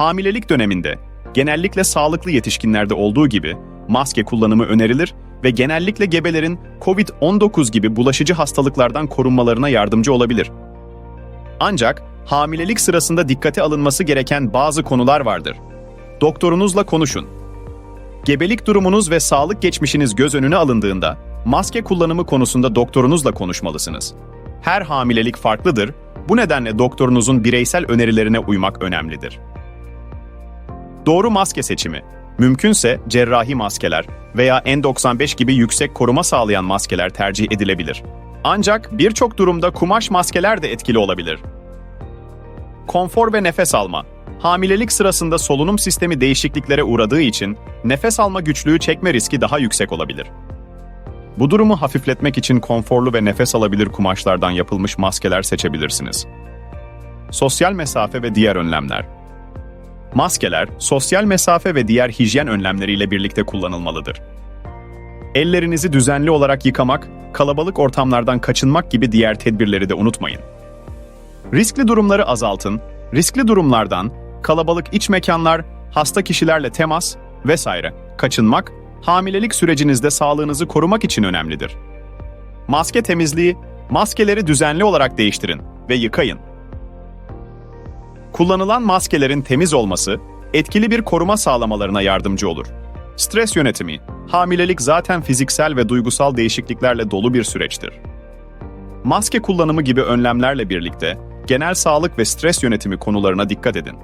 Hamilelik döneminde genellikle sağlıklı yetişkinlerde olduğu gibi maske kullanımı önerilir ve genellikle gebelerin COVID-19 gibi bulaşıcı hastalıklardan korunmalarına yardımcı olabilir. Ancak hamilelik sırasında dikkate alınması gereken bazı konular vardır. Doktorunuzla konuşun. Gebelik durumunuz ve sağlık geçmişiniz göz önüne alındığında maske kullanımı konusunda doktorunuzla konuşmalısınız. Her hamilelik farklıdır. Bu nedenle doktorunuzun bireysel önerilerine uymak önemlidir. Doğru maske seçimi. Mümkünse cerrahi maskeler veya N95 gibi yüksek koruma sağlayan maskeler tercih edilebilir. Ancak birçok durumda kumaş maskeler de etkili olabilir. Konfor ve nefes alma. Hamilelik sırasında solunum sistemi değişikliklere uğradığı için nefes alma güçlüğü çekme riski daha yüksek olabilir. Bu durumu hafifletmek için konforlu ve nefes alabilir kumaşlardan yapılmış maskeler seçebilirsiniz. Sosyal mesafe ve diğer önlemler. Maskeler, sosyal mesafe ve diğer hijyen önlemleriyle birlikte kullanılmalıdır. Ellerinizi düzenli olarak yıkamak, kalabalık ortamlardan kaçınmak gibi diğer tedbirleri de unutmayın. Riskli durumları azaltın, riskli durumlardan, kalabalık iç mekanlar, hasta kişilerle temas vesaire kaçınmak, hamilelik sürecinizde sağlığınızı korumak için önemlidir. Maske temizliği, maskeleri düzenli olarak değiştirin ve yıkayın. Kullanılan maskelerin temiz olması, etkili bir koruma sağlamalarına yardımcı olur. Stres yönetimi, hamilelik zaten fiziksel ve duygusal değişikliklerle dolu bir süreçtir. Maske kullanımı gibi önlemlerle birlikte genel sağlık ve stres yönetimi konularına dikkat edin.